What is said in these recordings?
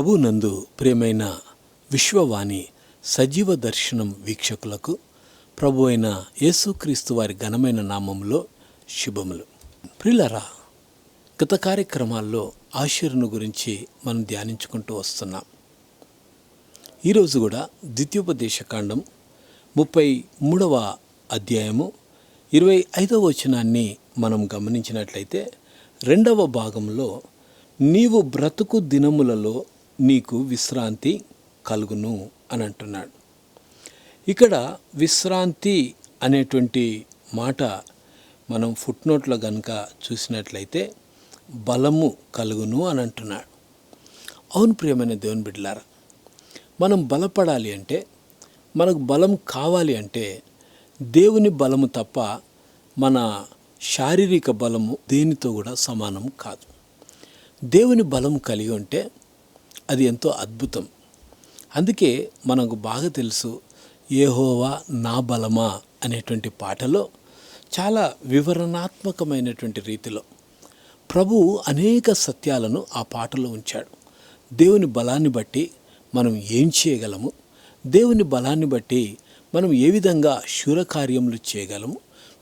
ప్రభునందు ప్రియమైన విశ్వవాణి సజీవ దర్శనం వీక్షకులకు ప్రభు అయిన యేసుక్రీస్తు వారి ఘనమైన నామంలో శుభములు. ప్రిలరా గత కార్యక్రమాల్లో ఆశీర్ను గురించి మనం ధ్యానించుకుంటూ వస్తున్నాం. ఈరోజు కూడా ద్వితీయోపదేశకాండం ముప్పై మూడవ అధ్యాయము ఇరవై ఐదవ వచనాన్ని మనం గమనించినట్లయితే రెండవ భాగంలో నీవు బ్రతుకు దినములలో నీకు విశ్రాంతి కలుగును అని అంటున్నాడు. ఇక్కడ విశ్రాంతి అనేటువంటి మాట మనం ఫుట్ నోట్లో కనుక చూసినట్లయితే బలము కలుగును అని అంటున్నాడు. అవును ప్రియమైన దేవుని బిడ్డలారా మనం బలపడాలి అంటే మనకు బలం కావాలి అంటే దేవుని బలము తప్ప మన శారీరక బలము దేనితో కూడా సమానం కాదు. దేవుని బలం కలిగి ఉంటే అది ఎంతో అద్భుతం. అందుకే మనకు బాగా తెలుసు ఏహోవా నా బలమా అనేటువంటి పాటలో చాలా వివరణాత్మకమైనటువంటి రీతిలో ప్రభువు అనేక సత్యాలను ఆ పాటలో ఉంచాడు. దేవుని బలాన్ని బట్టి మనం ఏం చేయగలము? దేవుని బలాన్ని బట్టి మనం ఏ విధంగా శూరకార్యములు చేయగలము?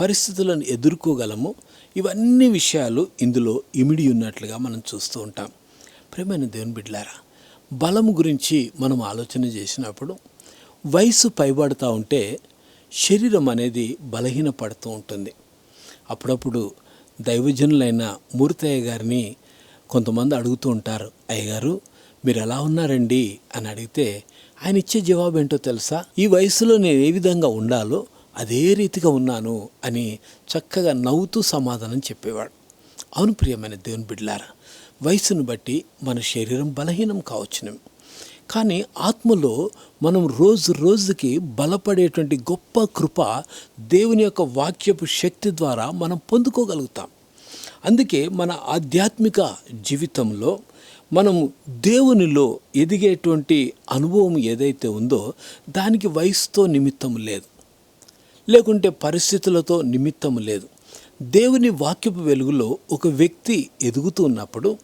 పరిస్థితులను ఎదుర్కోగలము? ఇవన్నీ విషయాలు ఇందులో ఇమిడి ఉన్నట్లుగా మనం చూస్తూ ఉంటాం. ప్రేమైన దేవుని బిడ్లారా బలం గురించి మనం ఆలోచన చేసినప్పుడు వయసు పైబడుతూ ఉంటే శరీరం అనేది బలహీన పడుతూ ఉంటుంది. అప్పుడప్పుడు దైవజనులైన మూర్తయ్య గారిని కొంతమంది అడుగుతూ ఉంటారు అయ్యగారు మీరు ఎలా ఉన్నారండి? అని అడిగితే ఆయన ఇచ్చే జవాబు ఏంటో తెలుసా? ఈ వయసులో నేను ఏ విధంగా ఉండాలో అదే రీతిగా ఉన్నాను అని చక్కగా నవ్వుతూ సమాధానం చెప్పేవాడు. అవును ప్రియమైన దేవుని బిడ్లారా వయసును బట్టి మన శరీరం బలహీనం కావచ్చును. కానీ ఆత్మలో మనం రోజు రోజుకి బలపడేటువంటి గొప్ప కృప దేవుని యొక్క వాక్యపు శక్తి ద్వారా మనం పొందుకోగలుగుతాం. అందుకే మన ఆధ్యాత్మిక జీవితంలో మనం దేవునిలో ఎదిగేటువంటి అనుభవం ఏదైతే ఉందో దానికి వయసుతో నిమిత్తం లేదు. లేకుంటే పరిస్థితులతో నిమిత్తం లేదు. దేవుని వాక్యపు వెలుగులో ఒక వ్యక్తి ఎదుగుతూ ఉన్నప్పుడు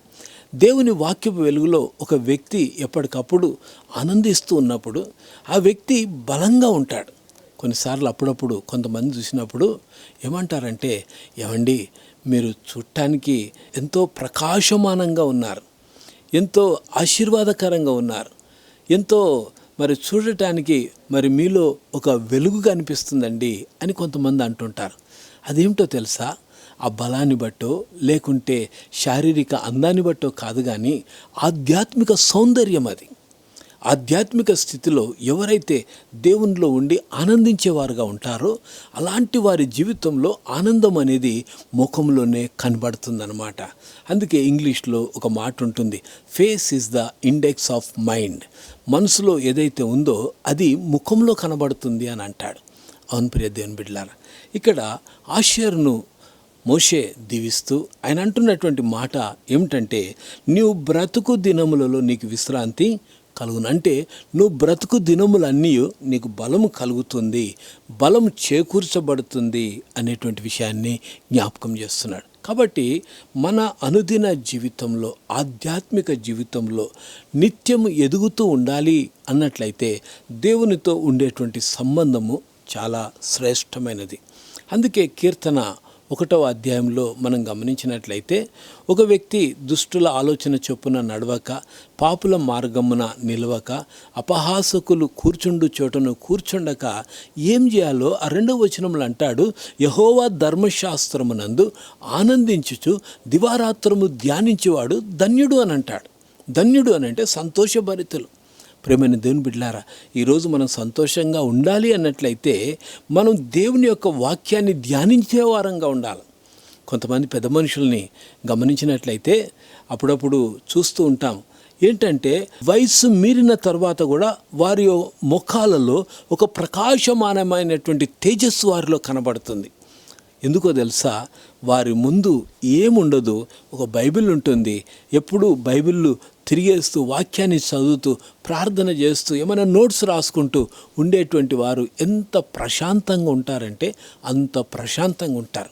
దేవుని వాక్యపు వెలుగులో ఒక వ్యక్తి ఎప్పటికప్పుడు ఆనందిస్తూ ఉన్నప్పుడు ఆ వ్యక్తి బలంగా ఉంటాడు. కొన్నిసార్లు అప్పుడప్పుడు కొంతమంది చూసినప్పుడు ఏమంటారంటే ఏమండి మీరు చూడటానికి ఎంతో ప్రకాశమానంగా ఉన్నారు. ఎంతో ఆశీర్వాదకరంగా ఉన్నారు. ఎంతో మరి చూడటానికి మరి మీలో ఒక వెలుగు కనిపిస్తుందండి అని కొంతమంది అంటుంటారు. అదేమిటో తెలుసా? ఆ బలాన్ని బట్టో లేకుంటే శారీరక అందాన్ని బట్టో కాదు కానీ ఆధ్యాత్మిక సౌందర్యం అది. ఆధ్యాత్మిక స్థితిలో ఎవరైతే దేవునిలో ఉండి ఆనందించేవారుగా ఉంటారో అలాంటి వారి జీవితంలో ఆనందం అనేది ముఖంలోనే కనబడుతుందన్నమాట. అందుకే ఇంగ్లీష్లో ఒక మాట ఉంటుంది face is the index of mind మనసులో ఏదైతే ఉందో అది ముఖంలో కనబడుతుంది అని అంటాడు. అవును ప్రియ దేవుని బిడ్లారా ఇక్కడ ఆషేర్ను మోషే దీవిస్తూ ఆయన అంటున్నటువంటి మాట ఏమిటంటే నీవు బ్రతుకు దినములలో నీకు విశ్రాంతి కలుగును అంటే నువ్వు బ్రతుకు దినములన్నీ నీకు బలము కలుగుతుంది బలం చేకూర్చబడుతుంది అనేటువంటి విషయాన్ని జ్ఞాపకం చేస్తున్నాడు. కాబట్టి మన అనుదిన జీవితంలో ఆధ్యాత్మిక జీవితంలో నిత్యము ఎదుగుతూ ఉండాలి అన్నట్లయితే దేవునితో ఉండేటువంటి సంబంధము చాలా శ్రేష్టమైనది. అందుకే కీర్తన ఒకటవ అధ్యాయంలో మనం గమనించినట్లయితే ఒక వ్యక్తి దుష్టుల ఆలోచన చొప్పున నడవక పాపుల మార్గమున నిలవక అపహాసకులు కూర్చుండు చోటను కూర్చుండక ఏం చేయాలో ఆ రెండవ వచనములు అంటాడు. యహోవా ధర్మశాస్త్రమునందు ఆనందించుచు దివారాత్రము ధ్యానించేవాడు ధన్యుడు అని అంటాడు. ధన్యుడు అని అంటే సంతోషభరితులు. ప్రేమైన దేవుని బిడ్డలారా ఈరోజు మనం సంతోషంగా ఉండాలి అన్నట్లయితే మనం దేవుని యొక్క వాక్యాన్ని ధ్యానించే వారంగా ఉండాలి. కొంతమంది పెద్ద మనుషుల్ని గమనించినట్లయితే అప్పుడప్పుడు చూస్తూ ఉంటాం. ఏంటంటే వయసు మీరిన తర్వాత కూడా వారి ముఖాలలో ఒక ప్రకాశమానమైనటువంటి తేజస్సు వారిలో కనబడుతుంది. ఎందుకో తెలుసా వారి ముందు ఏముండదు ఒక బైబిల్ ఉంటుంది. ఎప్పుడు బైబిల్ తిరిగేస్తూ వాక్యాన్ని చదువుతూ ప్రార్థన చేస్తూ ఏమైనా నోట్స్ రాసుకుంటూ ఉండేటువంటి వారు ఎంత ప్రశాంతంగా ఉంటారంటే అంత ప్రశాంతంగా ఉంటారు.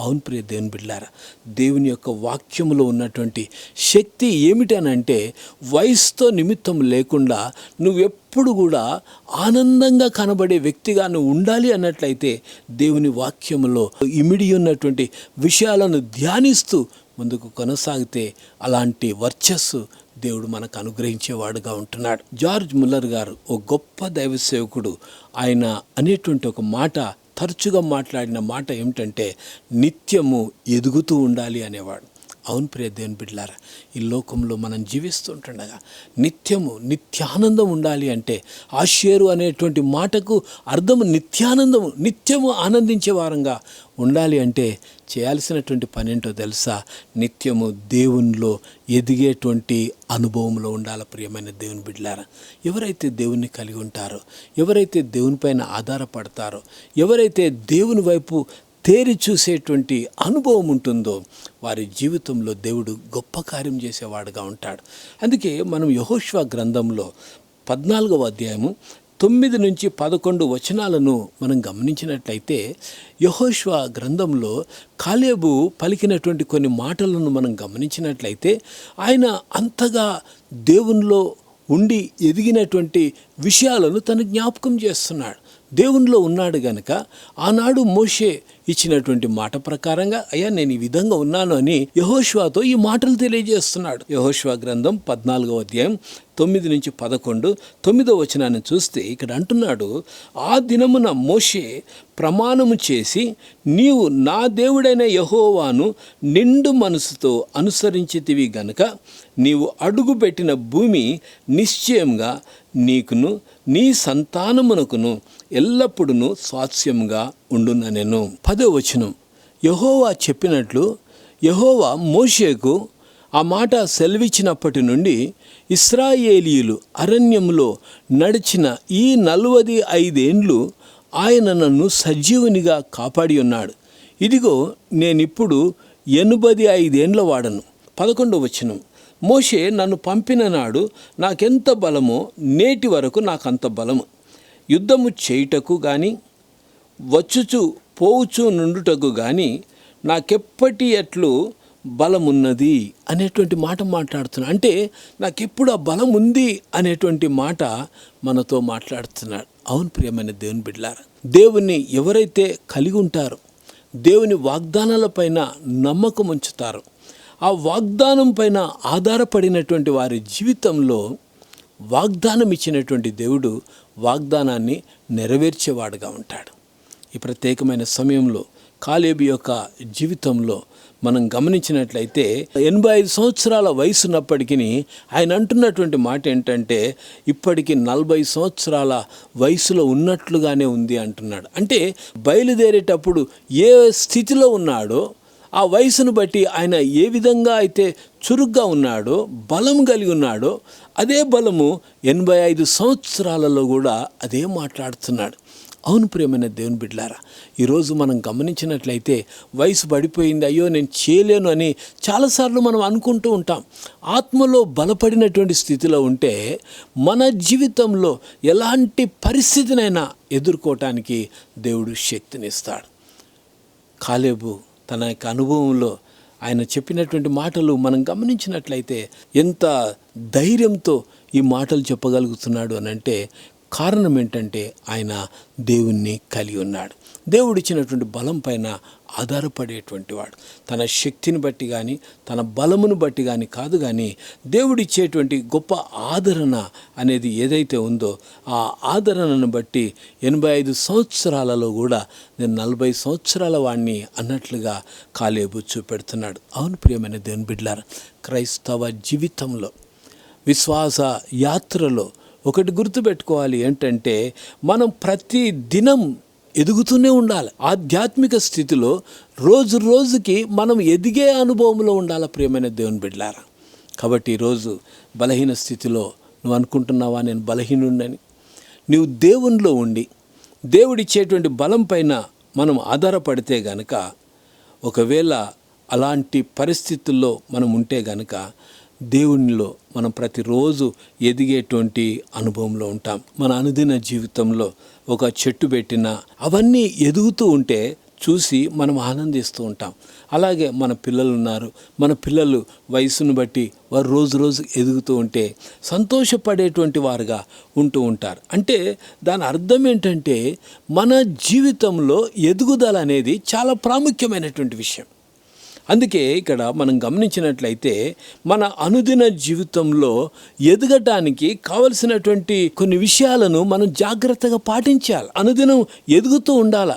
అవును ప్రియ దేవుని బిడ్డారా దేవుని యొక్క వాక్యములో ఉన్నటువంటి శక్తి ఏమిటనంటే వయసుతో నిమిత్తం లేకుండా నువ్వెప్పుడు కూడా ఆనందంగా కనబడే వ్యక్తిగా నువ్వు ఉండాలి అన్నట్లయితే దేవుని వాక్యములో ఇమిడి ఉన్నటువంటి విషయాలను ధ్యానిస్తూ ముందుకు కొనసాగితే అలాంటి వర్చస్సు దేవుడు మనకు అనుగ్రహించేవాడుగా ఉంటున్నాడు. జార్జ్ ముల్లర్ గారు ఓ గొప్ప దైవ సేవకుడు. ఆయన అనేటువంటి ఒక మాట తరచుగా మాట్లాడిన మాట ఏమిటంటే నిత్యము ఎదుగుతూ ఉండాలి అనేవాడు. అవును ప్రియ దేవుని బిడ్డలారా ఈ లోకంలో మనం జీవిస్తుంటుండగా నిత్యము నిత్యానందం ఉండాలి అంటే ఆశేరు అనేటువంటి మాటకు అర్థము నిత్యానందము నిత్యము ఆనందించే వారంగా ఉండాలి అంటే చేయాల్సినటువంటి పని ఏంటో తెలుసా? నిత్యము దేవునిలో ఎదిగేటువంటి అనుభవంలో ఉండాలి ప్రియమైన దేవుని బిడ్డలారా? ఎవరైతే దేవుణ్ణి కలిగి ఉంటారో ఎవరైతే దేవునిపైన ఆధారపడతారో ఎవరైతే దేవుని వైపు తేరి చూసేటువంటి అనుభవం ఉంటుందో వారి జీవితంలో దేవుడు గొప్ప కార్యం చేసేవాడుగా ఉంటాడు. అందుకే మనం యహోష్వా గ్రంథంలో పద్నాలుగవ అధ్యాయము తొమ్మిది నుంచి పదకొండు వచనాలను మనం గమనించినట్లయితే యహోష్వ గ్రంథంలో కాలేబు పలికినటువంటి కొన్ని మాటలను మనం గమనించినట్లయితే ఆయన అంతగా దేవునిలో ఉండి ఎదిగినటువంటి విషయాలను తను జ్ఞాపకం చేస్తున్నాడు. దేవునిలో ఉన్నాడు గనక ఆనాడు మోషే ఇచ్చినటువంటి మాట ప్రకారంగా అయ్యా నేను ఈ విధంగా ఉన్నాను అని యహోష్వాతో ఈ మాటలు తెలియజేస్తున్నాడు. యహోష్వా గ్రంథం పద్నాలుగో అధ్యాయం తొమ్మిది నుంచి పదకొండు తొమ్మిదో వచనాన్ని చూస్తే ఇక్కడ అంటున్నాడు ఆ దినమున మోషే ప్రమాణము చేసి నీవు నా దేవుడైన యహోవాను నిండు మనసుతో అనుసరించితివి గనుక నీవు అడుగుపెట్టిన భూమి నిశ్చయంగా నీకును నీ సంతానమునకును ఎల్లప్పుడూ స్వాస్యంగా నేను పదో వచనం. యహోవా చెప్పినట్లు యహోవా మోషేకు ఆ మాట సెలవిచ్చినప్పటి నుండి ఇస్రాయేలీలు అరణ్యంలో నడిచిన ఈ నలవది ఐదేండ్లు ఆయన నన్ను సజీవునిగా కాపాడి ఉన్నాడు. ఇదిగో నేనిప్పుడు ఎనభై ఐదేండ్ల వాడను. పదకొండవ వచనం. మోషే నన్ను పంపిన నాడు నాకెంత బలమో నేటి వరకు నాకంత బలము. యుద్ధము చేయుటకు కానీ వచ్చుచు పోవుచు నుండుటకు కానీ నాకెప్పటి ఎట్లు బలమున్నది అనేటువంటి మాట మాట్లాడుతున్నాడు అంటే నాకెప్పుడు ఆ బలం ఉంది అనేటువంటి మాట మనతో మాట్లాడుతున్నాడు అవును ప్రియమైన దేవుని బిడ్డలారా దేవుని ఎవరైతే కలిగి ఉంటారో దేవుని వాగ్దానాలపైన నమ్మకం ఉంచుతారో ఆ వాగ్దానం పైన ఆధారపడినటువంటి వారి జీవితంలో వాగ్దానం ఇచ్చినటువంటి దేవుడు వాగ్దానాన్ని నెరవేర్చేవాడుగా ఉంటాడు. ఈ ప్రత్యేకమైన సమయంలో కాలేబి యొక్క జీవితంలో మనం గమనించినట్లయితే ఎనభై ఐదు సంవత్సరాల వయసు ఉన్నప్పటికీ ఆయన అంటున్నటువంటి మాట ఏంటంటే ఇప్పటికి నలభై సంవత్సరాల వయసులో ఉన్నట్లుగానే ఉంది అంటున్నాడు. అంటే బయలుదేరేటప్పుడు ఏ స్థితిలో ఉన్నాడో ఆ వయసును బట్టి ఆయన ఏ విధంగా అయితే చురుగ్గా ఉన్నాడో బలం కలిగి ఉన్నాడో అదే బలము ఎనభై ఐదు సంవత్సరాలలో కూడా అదే మాట్లాడుతున్నాడు. అవును ప్రియమైన దేవుని బిడ్లారా ఈరోజు మనం గమనించినట్లయితే వయసు పడిపోయింది అయ్యో నేను చేయలేను అని చాలాసార్లు మనం అనుకుంటూ ఉంటాం. ఆత్మలో బలపడినటువంటి స్థితిలో ఉంటే మన జీవితంలో ఎలాంటి పరిస్థితినైనా ఎదుర్కోవటానికి దేవుడు శక్తినిస్తాడు. కాలేబు తన యొక్క అనుభవంలో ఆయన చెప్పినటువంటి మాటలు మనం గమనించినట్లయితే ఎంత ధైర్యంతో ఈ మాటలు చెప్పగలుగుతున్నాడు అని అంటే కారణం ఏంటంటే ఆయన దేవుణ్ణి కలిగి ఉన్నాడు. దేవుడిచ్చినటువంటి బలం పైన ఆధారపడేటువంటి వాడు. తన శక్తిని బట్టి కానీ తన బలమును బట్టి కానీ కాదు కానీ దేవుడిచ్చేటువంటి గొప్ప ఆదరణ అనేది ఏదైతే ఉందో ఆ ఆదరణను బట్టి ఎనభై ఐదు సంవత్సరాలలో కూడా నేను నలభై సంవత్సరాల వాడిని అన్నట్లుగా కాలేబు చూపెడుతున్నాడు. అవును ప్రియమైన దేవుని బిడ్లారా క్రైస్తవ జీవితంలో విశ్వాస యాత్రలో ఒకటి గుర్తుపెట్టుకోవాలి ఏంటంటే మనం ప్రతి దినం ఎదుగుతూనే ఉండాలి. ఆధ్యాత్మిక స్థితిలో రోజు రోజుకి మనం ఎదిగే అనుభవంలో ఉండాలి ప్రియమైన దేవుని బిడ్డలారా? కాబట్టి ఈరోజు బలహీన స్థితిలో నువ్వు అనుకుంటున్నావా? నేను బలహీనుండని నీవు దేవునిలో ఉండి దేవుడిచ్చేటువంటి బలం పైన మనం ఆధారపడితే గనక ఒకవేళ అలాంటి పరిస్థితుల్లో మనం ఉంటే గనక దేవునిలో మనం ప్రతిరోజు ఎదిగేటువంటి అనుభవంలో ఉంటాం. మన అనుదిన జీవితంలో ఒక చెట్టు పెట్టిన అవన్నీ ఎదుగుతూ ఉంటే చూసి మనం ఆనందిస్తూ ఉంటాం. అలాగే మన పిల్లలు ఉన్నారు. మన పిల్లలు వయసును బట్టి వారు రోజు రోజు ఎదుగుతూ ఉంటే సంతోషపడేటువంటి వారుగా ఉంటూ ఉంటారు. అంటే దాని అర్థం ఏంటంటే మన జీవితంలో ఎదుగుదల అనేది చాలా ప్రాముఖ్యమైనటువంటి విషయం. అందుకే ఇక్కడ మనం గమనించినట్లయితే మన అనుదిన జీవితంలో ఎదగటానికి కావలసినటువంటి కొన్ని విషయాలను మనం జాగ్రత్తగా పాటించాలి. అనుదినం ఎదుగుతూ ఉండాలి.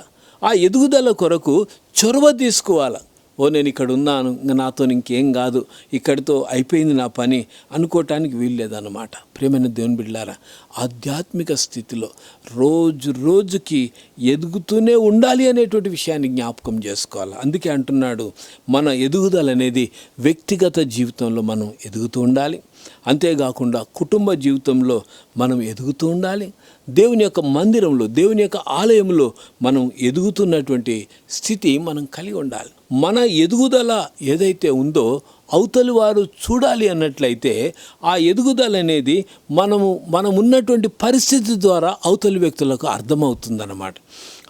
ఆ ఎదుగుదల కొరకు చొరవ తీసుకోవాలి. ఓ నేను ఇక్కడ ఉన్నాను ఇంకా నాతో ఇంకేం కాదు ఇక్కడితో అయిపోయింది నా పని అనుకోవటానికి వీల్లేదన్నమాట ప్రేమైన దేవుని బిడ్డారా ఆధ్యాత్మిక స్థితిలో రోజు రోజుకి ఎదుగుతూనే ఉండాలి అనేటువంటి విషయాన్ని జ్ఞాపకం చేసుకోవాలి. అందుకే అంటున్నాడు మన ఎదుగుదల అనేది వ్యక్తిగత జీవితంలో మనం ఎదుగుతూ ఉండాలి. అంతేకాకుండా కుటుంబ జీవితంలో మనం ఎదుగుతూ ఉండాలి. దేవుని యొక్క మందిరంలో దేవుని యొక్క ఆలయంలో మనం ఎదుగుతున్నటువంటి స్థితి మనం కలిగి ఉండాలి. మన ఎదుగుదల ఏదైతే ఉందో అవతలి వారు చూడాలి అన్నట్లయితే ఆ ఎదుగుదల అనేది మనము మనం ఉన్నటువంటి పరిస్థితి ద్వారా అవతలి వ్యక్తులకు అర్థమవుతుందన్నమాట.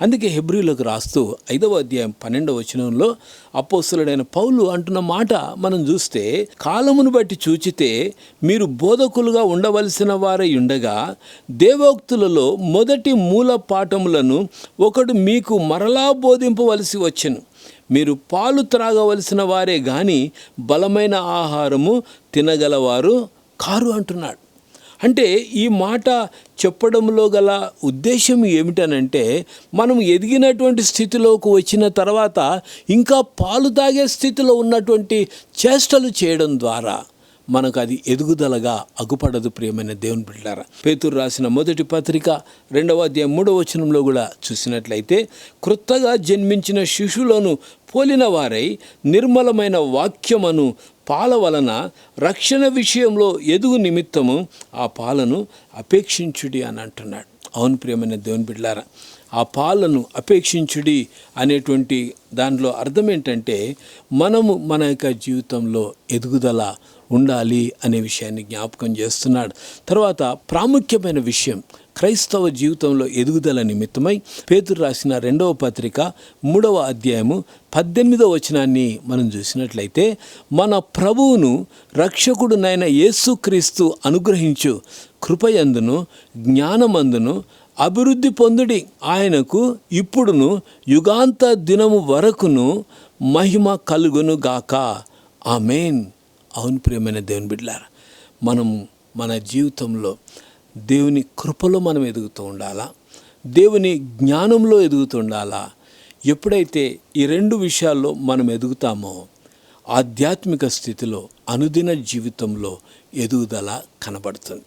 అందుకే హెబ్రిలకు రాస్తూ ఐదవ అధ్యాయం పన్నెండవ వచనంలో అపోస్తులుడైన పౌలు అంటున్న మాట మనం చూస్తే కాలమును బట్టి చూచితే మీరు బోధకులుగా ఉండవలసిన వారై ఉండగా దేవోక్తులలో మొదటి మూల పాఠములను ఒకడు మీకు మరలా బోధింపవలసి వచ్చెను. మీరు పాలు త్రాగవలసిన వారే గాని బలమైన ఆహారము తినగలవారు కారు అంటున్నాడు. అంటే ఈ మాట చెప్పడంలో గల ఉద్దేశం ఏమిటనంటే మనం ఎదిగినటువంటి స్థితిలోకి వచ్చిన తర్వాత ఇంకా పాలు తాగే స్థితిలో ఉన్నటువంటి చేష్టలు చేయడం ద్వారా. మనకు అది ఎదుగుదలగా అగుపడదు ప్రియమైన దేవుని బిడ్డారా. పేతురు రాసిన మొదటి పత్రిక రెండవ అధ్యాయం మూడవ వచనంలో కూడా చూసినట్లయితే క్రొత్తగా జన్మించిన శిశువులను పోలిన వారై నిర్మలమైన వాక్యమును పాల వలన రక్షణ విషయంలో ఎదుగు నిమిత్తము ఆ పాలను అపేక్షించుడి అని అంటున్నాడు. అవును ప్రియమైన దేవుని బిడ్డారా ఆ పాలను అపేక్షించుడి అనేటువంటి దానిలో అర్థం ఏంటంటే మనము మన యొక్క జీవితంలో ఎదుగుదల ఉండాలి అనే విషయాన్ని జ్ఞాపకం చేస్తున్నాడు. తర్వాత ప్రాముఖ్యమైన విషయం క్రైస్తవ జీవితంలో ఎదుగుదల నిమిత్తమై పేతురు రాసిన రెండవ పత్రిక మూడవ అధ్యాయము పద్దెనిమిదవ వచనాన్ని మనం చూసినట్లయితే మన ప్రభువును రక్షకుడునైన యేసుక్రీస్తు అనుగ్రహించు కృపయందును జ్ఞానమందును అభివృద్ధి పొందుడి. ఆయనకు ఇప్పుడును యుగాంత దినము వరకును మహిమ కలుగును గాక ఆమెన్. అవును ప్రియమైన దేవుని బిడ్డలారా మనం మన జీవితంలో దేవుని కృపలో మనం ఎదుగుతూ ఉండాలా? దేవుని జ్ఞానంలో ఎదుగుతూ ఉండాలా? ఎప్పుడైతే ఈ రెండు విషయాల్లో మనం ఎదుగుతామో ఆధ్యాత్మిక స్థితిలో అనుదిన జీవితంలో ఎదుగుదల కనబడుతుంది.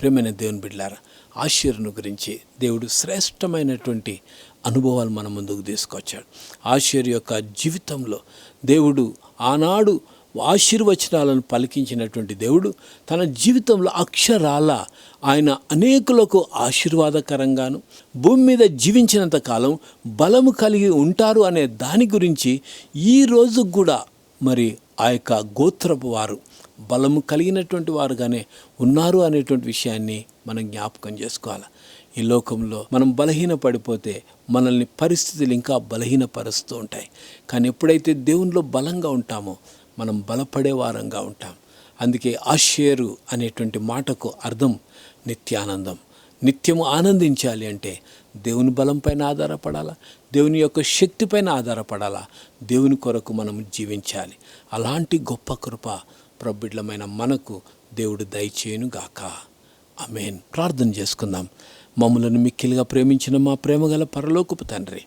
ప్రేమైన దేవుని బిడ్డారా ఆశీర్ను గురించి దేవుడు శ్రేష్టమైనటువంటి అనుభవాలు మన ముందుకు తీసుకొచ్చాడు. ఆశీర్ యొక్క జీవితంలో దేవుడు ఆనాడు ఆశీర్వచనాలను పలికించినటువంటి దేవుడు తన జీవితంలో అక్షరాల ఆయన అనేకులకు ఆశీర్వాదకరంగాను భూమి మీద జీవించినంత కాలం బలము కలిగి ఉంటారు అనే దాని గురించి ఈ కూడా మరి ఆ యొక్క గోత్రపు వారు బలము కలిగినటువంటి వారుగానే ఉన్నారు అనేటువంటి విషయాన్ని మనం జ్ఞాపకం చేసుకోవాలి? ఈ లోకంలో మనం బలహీన పడిపోతే మనల్ని పరిస్థితులు ఇంకా బలహీనపరుస్తూ ఉంటాయి. కానీ ఎప్పుడైతే దేవునిలో బలంగా ఉంటామో మనం బలపడే వారంగా ఉంటాం. అందుకే ఆషేరు అనేటువంటి మాటకు అర్థం నిత్యానందం. నిత్యము ఆనందించాలి అంటే దేవుని బలంపైన ఆధారపడాలా? దేవుని యొక్క శక్తిపైన ఆధారపడాలా? దేవుని కొరకు మనం జీవించాలి. అలాంటి గొప్ప కృప ప్రబిడ్లమైన మనకు దేవుడు దయచేయును గాక ఆమెన్. ప్రార్థన చేసుకుందాం. మమ్మలను మిక్కిలిగా ప్రేమించిన మా ప్రేమగల పరలోకపు తండ్రి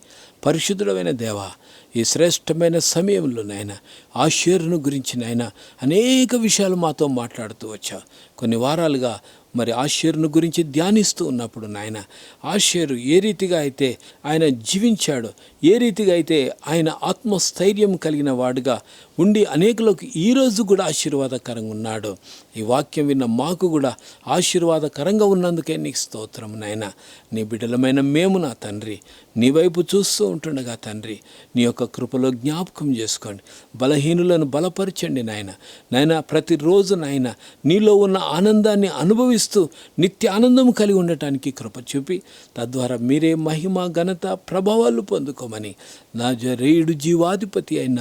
పరిశుద్ధుడమైన దేవ ఈ శ్రేష్టమైన సమయంలో నాయన ఆశీర్ను గురించి నాయన అనేక విషయాలు మాతో మాట్లాడుతూ వచ్చా. కొన్ని వారాలుగా మరి ఆశీర్ను గురించి ధ్యానిస్తూ ఉన్నప్పుడు నాయన ఆశీరు ఏ రీతిగా అయితే ఆయన జీవించాడో ఏ రీతిగా అయితే ఆయన ఆత్మస్థైర్యం కలిగిన వాడుగా ఉండి అనేకులకు ఈరోజు కూడా ఆశీర్వాదకరంగా ఉన్నాడు. ఈ వాక్యం విన్న మాకు కూడా ఆశీర్వాదకరంగా ఉన్నందుకే నీకు స్తోత్రం నాయన. నీ బిడ్డలమైన మేము నా తండ్రి. నీ వైపు చూస్తూ ఉంటుండగా తండ్రి నీ యొక్క కృపలో జ్ఞాపకం చేసుకోండి. బలహీనులను బలపరచండి నాయన. నాయన ప్రతిరోజు నాయన నీలో ఉన్న ఆనందాన్ని అనుభవిస్తూ నిత్య ఆనందం కలిగి ఉండటానికి కృప చూపి తద్వారా మీరే మహిమ ఘనత ప్రభావాలు పొందుకోమని. నా జరేయుడు జీవాధిపతి అయిన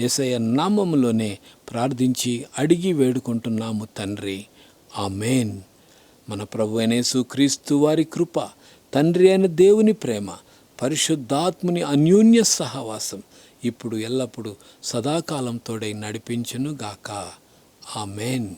యేసయ్య నామములోనే ప్రార్థించి అడిగి వేడుకుంటున్నాము తండ్రి. ఆ మేన్ మన ప్రభు అనేసు క్రీస్తు వారి కృప తండ్రి అయిన దేవుని ప్రేమ పరిశుద్ధాత్ముని అన్యోన్య సహవాసం ఇప్పుడు ఎల్లప్పుడూ సదాకాలం తోడై నడిపించును ఆ ఆమెన్.